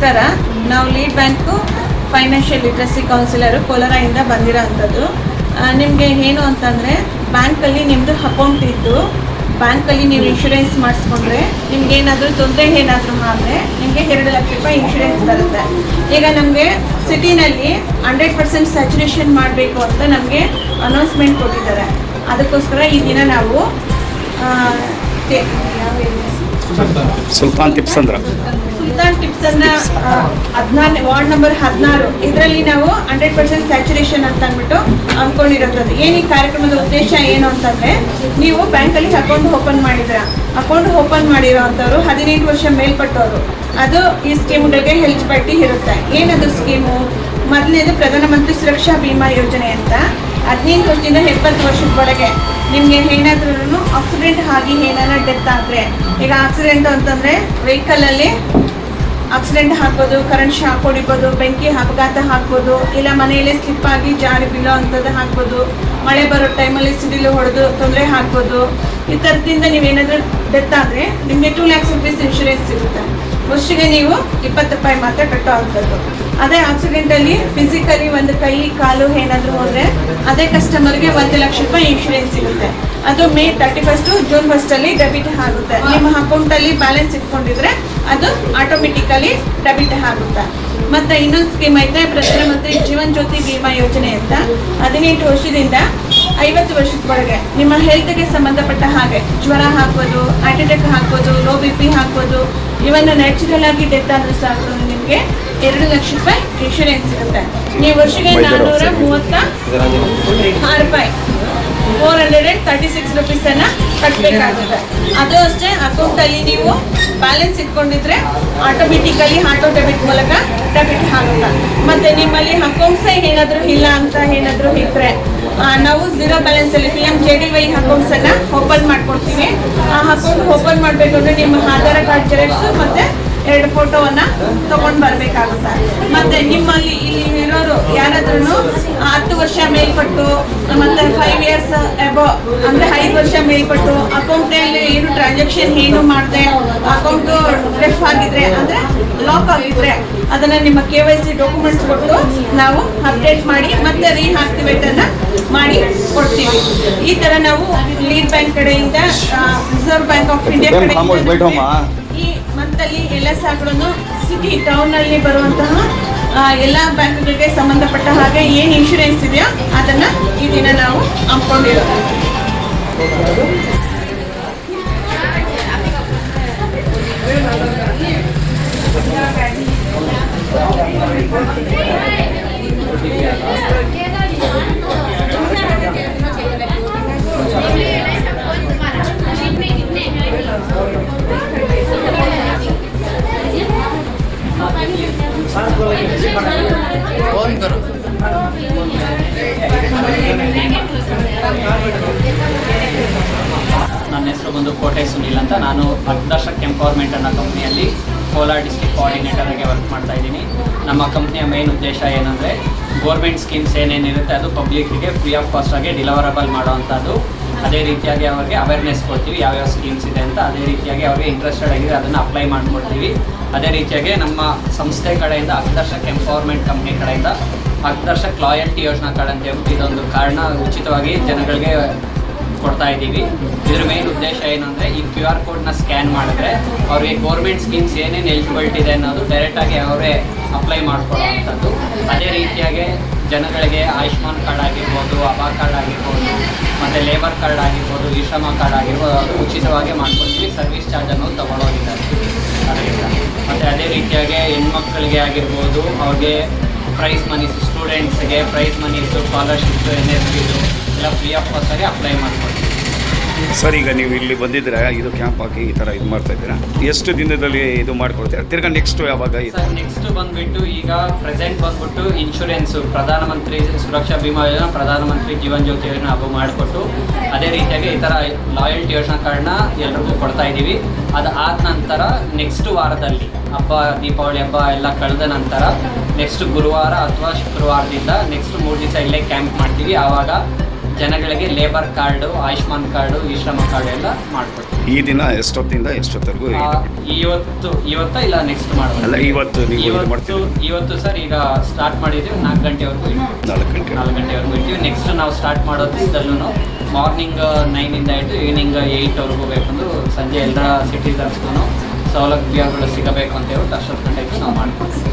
ನಮಸ್ಕಾರ. ನಾವು lead bank financial literacy counsellor ಕೋಲಾರದಿಂದ ಬಂದಿರೋ ಅಂಥದ್ದು. ನಿಮಗೆ ಏನು ಅಂತಂದರೆ ಬ್ಯಾಂಕಲ್ಲಿ ನಿಮ್ಮದು ಅಕೌಂಟ್ ಇದ್ದು ಬ್ಯಾಂಕಲ್ಲಿ ನೀವು ಇನ್ಶೂರೆನ್ಸ್ ಮಾಡಿಸ್ಕೊಂಡ್ರೆ ನಿಮ್ಗೆ ಏನಾದರೂ ತೊಂದರೆ ಏನಾದರೂ ಆದರೆ ನಿಮಗೆ ಎರಡು ಲಕ್ಷ ರೂಪಾಯಿ ಇನ್ಶೂರೆನ್ಸ್ ಬರುತ್ತೆ. ಈಗ ನಮಗೆ ಸಿಟಿನಲ್ಲಿ ಹಂಡ್ರೆಡ್ ಪರ್ಸೆಂಟ್ ಸ್ಯಾಚುರೇಷನ್ ಮಾಡಬೇಕು ಅಂತ ನಮಗೆ ಅನೌನ್ಸ್ಮೆಂಟ್ ಕೊಟ್ಟಿದ್ದಾರೆ. ಅದಕ್ಕೋಸ್ಕರ ಈ ದಿನ ನಾವು? ಸುಲ್ತಾನ್ ಟಿಪ್ಸ್ ಅಂದ್ರ? ಸುಲ್ತಾನ್ ಟಿಪ್ಸ್ ಅನ್ನ ಹದಿನಾರು ವಾರ್ಡ್ ನಂಬರ್ ಹದಿನಾರು. ಇದರಲ್ಲಿ ನಾವು ಹಂಡ್ರೆಡ್ ಪರ್ಸೆಂಟ್ ಸ್ಯಾಚುರೇಷನ್ ಅಂತ ಅಂದ್ಬಿಟ್ಟು ಅಂದ್ಕೊಂಡಿರೋದು ಏನು ಈ ಕಾರ್ಯಕ್ರಮದ ಉದ್ದೇಶ ಏನು ಅಂತಂದ್ರೆ, ನೀವು ಬ್ಯಾಂಕಲ್ಲಿ ಅಕೌಂಟ್ ಓಪನ್ ಮಾಡಿದ್ರ. ಅಕೌಂಟ್ ಓಪನ್ ಮಾಡಿರೋ ಅಂಥವ್ರು ಹದಿನೆಂಟು ವರ್ಷ ಮೇಲ್ಪಟ್ಟವರು ಅದು ಈ ಸ್ಕೀಮ್ಗಳಿಗೆ ಎಲಿಜಿಬಿಲಿಟಿ ಇರುತ್ತೆ. ಏನದು ಸ್ಕೀಮು ಮೊದಲನೇದು ಪ್ರಧಾನಮಂತ್ರಿ ಸುರಕ್ಷಾ ಬಿಮಾ ಯೋಜನೆ ಅಂತ. ಹದಿನೆಂಟು ವರ್ಷದಿಂದ ಎಪ್ಪತ್ತು ವರ್ಷದೊಳಗೆ ನಿಮಗೆ ಏನಾದ್ರೂ ಆಕ್ಸಿಡೆಂಟ್ ಆಗಿ ಏನಾರ ಡೆತ್ ಆದರೆ, ಈಗ ಆಕ್ಸಿಡೆಂಟ್ ಅಂತಂದರೆ ವೆಹಿಕಲಲ್ಲಿ ಆಕ್ಸಿಡೆಂಟ್ ಹಾಕ್ಬೋದು ಕರೆಂಟ್ ಶಾಕ್ ಹೊಡಿಬೋದು, ಬೆಂಕಿ ಅಪಘಾತ ಹಾಕ್ಬೋದು ಇಲ್ಲ ಮನೆಯಲ್ಲಿ ಸ್ಲಿಪ್ ಆಗಿ ಜಾರಿ ಬೀಳೋ ಅಂಥದ್ದು ಹಾಕ್ಬೋದು ಮಳೆ ಬರೋ ಟೈಮಲ್ಲಿ ಸಿಡಿಲು ಹೊಡೆದು ತೊಂದರೆ ಹಾಕ್ಬೋದು ಈ ಥರದಿಂದ ನೀವೇನಾದರೂ ಡೆತ್ ಆದರೆ ನಿಮಗೆ ಟೂ ಲ್ಯಾಕ್ಸ್ ರುಪೀಸ್ ಇನ್ಶೂರೆನ್ಸ್ ಸಿಗುತ್ತೆ. ವರ್ಷಿಗೆ ನೀವು ಇಪ್ಪತ್ತು ರೂಪಾಯಿ ಮಾತ್ರ ಕಟ್ಟೋ ಅಂಥದ್ದು. ಅದೇ ಆಕ್ಸಿಡೆಂಟಲ್ಲಿ ಫಿಸಿಕಲಿ ಒಂದು ಕೈ, ಕಾಲು ಏನಾದರೂ ಹೋದರೆ ಅದೇ ಕಸ್ಟಮರ್ಗೆ ಒಂದು ಲಕ್ಷ ರೂಪಾಯಿ ಇನ್ಶೂರೆನ್ಸ್ ಸಿಗುತ್ತೆ. ಅದು ಮೇ ತರ್ಟಿ ಫಸ್ಟು ಜೂನ್ ಫಸ್ಟಲ್ಲಿ ಡೆಬಿಟ್ ಆಗುತ್ತೆ. ನಿಮ್ಮ ಅಕೌಂಟಲ್ಲಿ ಬ್ಯಾಲೆನ್ಸ್ ಇಟ್ಕೊಂಡಿದ್ರೆ ಅದು ಆಟೋಮೆಟಿಕಲಿ ಡೆಬಿಟ್ ಆಗುತ್ತೆ. ಮತ್ತೆ ಇನ್ನೊಂದು ಸ್ಕೀಮ್ ಐತೆ ಪ್ರಧಾನಮಂತ್ರಿ ಜೀವನ್ ಜ್ಯೋತಿ ಬಿಮಾ ಯೋಜನೆ ಅಂತ. ಹದಿನೆಂಟು ವರ್ಷದಿಂದ ಐವತ್ತು ವರ್ಷದವರೆಗೆ ನಿಮ್ಮ ಹೆಲ್ತ್ಗೆ ಸಂಬಂಧಪಟ್ಟ ಹಾಗೆ ಜ್ವರ ಹಾಕೋದು ಹಾರ್ಟ್ ಅಟ್ಯಾಕ್ ಹಾಕ್ಬೋದು ಲೋ ಬಿ ಪಿ ಹಾಕ್ಬೋದು ಇವನ್ನ ನ್ಯಾಚುರಲ್ ಆಗಿ ಡೆತ್ ಆದ್ರೂ ಸಾಕು ನಿಮಗೆ ಎರಡು ಲಕ್ಷ ರೂಪಾಯಿ ಇನ್ಶೂರೆನ್ಸ್ ಸಿಗುತ್ತೆ ನೀವು ವರ್ಷಕ್ಕೆ ನಾನ್ನೂರ ಮೂವತ್ತ ಆರು ರೂಪಾಯಿ. Four hundred and thirty six ರುಪೀಸನ್ನು ಕಟ್ಟಬೇಕಾಗುತ್ತೆ ಅದು ಅಷ್ಟೇ, ಅಕೌಂಟಲ್ಲಿ ನೀವು ಬ್ಯಾಲೆನ್ಸ್ ಇಟ್ಕೊಂಡಿದ್ರೆ ಆಟೋಮೆಟಿಕಲಿ ಆಟೋ ಡೆಬಿಟ್ ಮೂಲಕ ಡೆಬಿಟ್ ಆಗುತ್ತೆ. ಮತ್ತು ನಿಮ್ಮಲ್ಲಿ ಅಕೌಂಟ್ಸೇ ಏನಾದರೂ ಇಲ್ಲ ಅಂತ ಏನಾದರೂ ಇದ್ದರೆ ನಾವು zero ಬ್ಯಾಲೆನ್ಸಲ್ಲಿ P M J D Y ಅಕೌಂಟ್ಸನ್ನು open ಮಾಡ್ಕೊಡ್ತೀವಿ. ಆ ಅಕೌಂಟ್ ಓಪನ್ ಮಾಡಬೇಕು ಅಂದರೆ ನಿಮ್ಮ ಆಧಾರ್ ಕಾರ್ಡ್ ಜೆರಾಕ್ಸು ಮತ್ತು ಎರಡು ಫೋಟೋವನ್ನ ತಗೊಂಡ್ ಬರಬೇಕಾಗುತ್ತೆ ಮತ್ತೆ ನಿಮ್ಮಲ್ಲಿ ಇಲ್ಲಿ ಇರೋರು ಯಾರಾದ್ರೂ ಹತ್ತು ವರ್ಷ ಮೇಲ್ಪಟ್ಟು ಮತ್ತೆ ಫೈವ್ ಇಯರ್ಸ್ ಅಬೋ ಅಂದ್ರೆ ಐದು ವರ್ಷ ಮೇಲ್ಪಟ್ಟು ಅಕೌಂಟ್ನಲ್ಲಿ ಏನು ಟ್ರಾನ್ಸಾಕ್ಷನ್ ಏನು ಮಾಡದೆ ಅಕೌಂಟ್ ಡೆಫ್ ಆಗಿದ್ರೆ ಅಂದ್ರೆ ಲಾಕ್ ಆಗಿದ್ರೆ ಅದನ್ನ ನಿಮ್ಮ ಕೆ ವೈ ಸಿ ಡಾಕ್ಯುಮೆಂಟ್ಸ್ ಕೊಟ್ಟು ನಾವು ಅಪ್ಡೇಟ್ ಮಾಡಿ ಮತ್ತೆ ರೀ ಆಕ್ಟಿವೇಟ್ ಅನ್ನ ಮಾಡಿ ಕೊಡ್ತೀವಿ ಈ ತರ ನಾವು ಲೀಡ್ ಬ್ಯಾಂಕ್ ಕಡೆಯಿಂದ ರಿಸರ್ವ್ ಬ್ಯಾಂಕ್ ಆಫ್ ಇಂಡಿಯಾ ಕಡೆಯಿಂದ? ಈ ಮಂತಲ್ಲಿ ಎಲ್ಲ ಸಾಲಗಳನ್ನು ಸಿಟಿ ಟೌನಲ್ಲಿ ಬರುವಂತಹ ಆ, ಎಲ್ಲ ಬ್ಯಾಂಕ್ಗಳಿಗೆ ಸಂಬಂಧಪಟ್ಟ ಹಾಗೆ ಏನು ಇನ್ಶೂರೆನ್ಸ್ ಇದೆಯೋ ಅದನ್ನ ಈ ದಿನ ನಾವು ಹಮ್ಮಿಕೊಂಡಿರೋದು ನನ್ನ ಹೆಸರು ಬಂದು ಕೋಟೆ ಸುನಿಲ್ ಅಂತ. ನಾನು ಅಗ್ದರ್ಶಕ್ ಎಂಪವರ್ಮೆಂಟ್ ಅನ್ನೋ ಕಂಪ್ನಿಯಲ್ಲಿ ಕೋಲಾರ ಡಿಸ್ಟಿಕ್ ಕೋಆರ್ಡಿನೇಟರ್ ಆಗಿ ವರ್ಕ್ ಮಾಡ್ತಾ ಇದ್ದೀನಿ. ನಮ್ಮ ಕಂಪ್ನಿಯ ಮೇನ್ ಉದ್ದೇಶ ಏನಂದರೆ ಗೋರ್ಮೆಂಟ್ ಸ್ಕೀಮ್ಸ್ ಏನೇನಿರುತ್ತೆ ಅದು ಪಬ್ಲಿಕ್ಕಿಗೆ ಫ್ರೀ ಆಫ್ ಕಾಸ್ಟ್ ಆಗಿ ಡಿಲವರಬಲ್ ಮಾಡೋವಂಥದ್ದು. ಅದೇ ರೀತಿಯಾಗಿ ಅವ್ರಿಗೆ ಅವೇರ್ನೆಸ್ ಕೊಡ್ತೀವಿ, ಯಾವ್ಯಾವ ಸ್ಕೀಮ್ಸ್ ಇದೆ ಅಂತ. ಅದೇ ರೀತಿಯಾಗಿ ಅವ್ರಿಗೆ ಇಂಟ್ರೆಸ್ಟೆಡ್ ಆಗಿದ್ರೆ ಅದನ್ನು ಅಪ್ಲೈ ಮಾಡಿಕೊಡ್ತೀವಿ. ಅದೇ ರೀತಿಯಾಗಿ ನಮ್ಮ ಸಂಸ್ಥೆ ಕಡೆಯಿಂದ ಅಗ್ದರ್ಶಕ್ ಎಂಪವರ್ಮೆಂಟ್ ಕಂಪ್ನಿ ಕಡೆಯಿಂದ ಅಗ್ದರ್ಶಕ್ ಲಾಯಲ್ಟಿ ಯೋಜನಾ ಕಾರ್ಡ್ ಅಂತ ಹೇಳ್ಬಿಟ್ಟು ಇದೊಂದು ಕಾರ್ಡ್ನ ಉಚಿತವಾಗಿ ಜನಗಳಿಗೆ ಕೊಡ್ತಾ ಇದ್ದೀವಿ. ಇದ್ರ ಮೇನ್ ಉದ್ದೇಶ ಏನಂದರೆ, ಈ ಕ್ಯೂ ಆರ್ ಕೋಡ್ನ ಸ್ಕ್ಯಾನ್ ಮಾಡಿದ್ರೆ ಅವ್ರಿಗೆ ಗೌರ್ಮೆಂಟ್ ಸ್ಕೀಮ್ಸ್ ಏನೇನು ಎಲಿಜಿಬಿಲಿಟಿ ಇದೆ ಅನ್ನೋದು ಡೈರೆಕ್ಟಾಗಿ ಅವರೇ ಅಪ್ಲೈ ಮಾಡ್ಕೊಳ್ಳೋವಂಥದ್ದು ಅದೇ ರೀತಿಯಾಗಿ ಜನಗಳಿಗೆ ಆಯುಷ್ಮಾನ್ ಕಾರ್ಡ್ ಆಗಿರ್ಬೋದು ಅಬಾ ಕಾರ್ಡ್ ಆಗಿರ್ಬೋದು, ಮತ್ತು ಲೇಬರ್ ಕಾರ್ಡ್ ಆಗಿರ್ಬೋದು ವಿಶ್ರಮ ಶ್ರಮ ಕಾರ್ಡ್ ಆಗಿರ್ಬೋದು ಅದು ಉಚಿತವಾಗಿ ಮಾಡ್ಕೊಡ್ತೀವಿ, ಸರ್ವಿಸ್ ಚಾರ್ಜ್ ಅನ್ನೋದು ತೊಗೊಳೋದಿಲ್ಲ. ಅದರಿಂದ. ಮತ್ತು ಅದೇ ರೀತಿಯಾಗಿ ಹೆಣ್ಮಕ್ಳಿಗೆ ಆಗಿರ್ಬೋದು, ಅವ್ರಿಗೆ ಪ್ರೈಸ್ ಮನೀಸ್ ಸ್ಟೂಡೆಂಟ್ಸ್ಗೆ prize monies scholarships N S ಪಿದು ಎಲ್ಲ ಫ್ರೀ ಆಫ್ ಕಾಸ್ಟಾಗಿ ಅಪ್ಲೈ ಮಾಡ್ಕೊಡ್ತೀವಿ. ಸರ್, ಈಗ ನೀವು ಇಲ್ಲಿ ಬಂದಿದ್ರೆ ಇದು ಕ್ಯಾಂಪ್ ಹಾಕಿ ಈ ಥರ ಇದು ಮಾಡ್ತಾ ಇದ್ದೀರಾ? ಎಷ್ಟು ದಿನದಲ್ಲಿ ಇದು ಮಾಡ್ಕೊಡ್ತೀರಾ? ತಿರ್ಗಾ ನೆಕ್ಸ್ಟ್ ಯಾವಾಗ ಇದು? ಸರ್ ನೆಕ್ಸ್ಟ್ ಬಂದ್ಬಿಟ್ಟು ಈಗ ಪ್ರೆಸೆಂಟ್ ಬಂದ್ಬಿಟ್ಟು ಇನ್ಶೂರೆನ್ಸ್ ಪ್ರಧಾನಮಂತ್ರಿ ಸುರಕ್ಷಾ ಬಿಮಾ ಯೋಜನಾ, ಪ್ರಧಾನಮಂತ್ರಿ ಜೀವನ್ ಜ್ಯೋತಿ ಯೋಜನಾ ಅದು ಮಾಡಿಕೊಟ್ಟು ಅದೇ ರೀತಿಯಾಗಿ ಈ ಥರ ಲಾಯಲ್ಟಿ ಯೋಜನಾ ಕಾರ್ಡ್ನ ಎಲ್ರಿಗೂ ಕೊಡ್ತಾ ಇದ್ದೀವಿ. ಅದು ಆದ ನಂತರ ನೆಕ್ಸ್ಟ್ ವಾರದಲ್ಲಿ ಹಬ್ಬ, ದೀಪಾವಳಿ ಹಬ್ಬ ಎಲ್ಲ ಕಳೆದ ನಂತರ ನೆಕ್ಸ್ಟ್ ಗುರುವಾರ ಅಥವಾ ಶುಕ್ರವಾರದಿಂದ ನೆಕ್ಸ್ಟ್ ಮೂರು ದಿವಸ ಇಲ್ಲೇ ಕ್ಯಾಂಪ್ ಮಾಡ್ತೀವಿ. ಆವಾಗ ಜನಗಳಿಗೆ ಲೇಬರ್ ಕಾರ್ಡು ಆಯುಷ್ಮಾನ್ ಕಾರ್ಡು ಈ ಶ್ರಮ ಕಾರ್ಡು ಎಲ್ಲ ಮಾಡ್ಕೊಡ್ತೀವಿ ಈ ದಿನ ಎಷ್ಟೊತ್ತಿಂದ ಎಷ್ಟೊತ್ತರೆಗೂ ಆ, ಇದೆ? ಇವತ್ತು ಇವತ್ತ ಇಲ್ಲ ನೆಕ್ಸ್ಟ್ ಮಾಡೋದು ಅಲ್ಲ, ಇವತ್ತು ನೀವು ಇದು ಇವತ್ತು? ಇವತ್ತು ಸರ್ ಈಗ ಸ್ಟಾರ್ಟ್ ಮಾಡಿದ್ದೀವಿ ನಾಲ್ಕು ಗಂಟೆವರೆಗೂ. ನಾಲ್ಕು ಗಂಟೆ ನಾಲ್ಕು ಗಂಟೆವರೆಗೂ ಇರ್ತೀವಿ ನೆಕ್ಸ್ಟ್ ನಾವು ಸ್ಟಾರ್ಟ್ ಮಾಡೋದ್ರಿಂದಲೂ ಮಾರ್ನಿಂಗ್ ನೈನಿಂದ ಹಿಡಿದು ಈವ್ನಿಂಗ್ ಏಯ್ಟ್ವರೆಗೂ ಬೇಕಂದ್ರೆ ಸಂಜೆ ಎಲ್ಲ ಸಿಟಿಸನ್ಸ್ಗೂ ಸೌಲಭ್ಯಗಳು ಸಿಗಬೇಕು ಅಂತ ಹೇಳ್ಬಿಟ್ಟು ಅಷ್ಟೊತ್ತು ಗಂಟೆಗೆ ನಾವು ಮಾಡ್ಕೊಡ್ತೀವಿ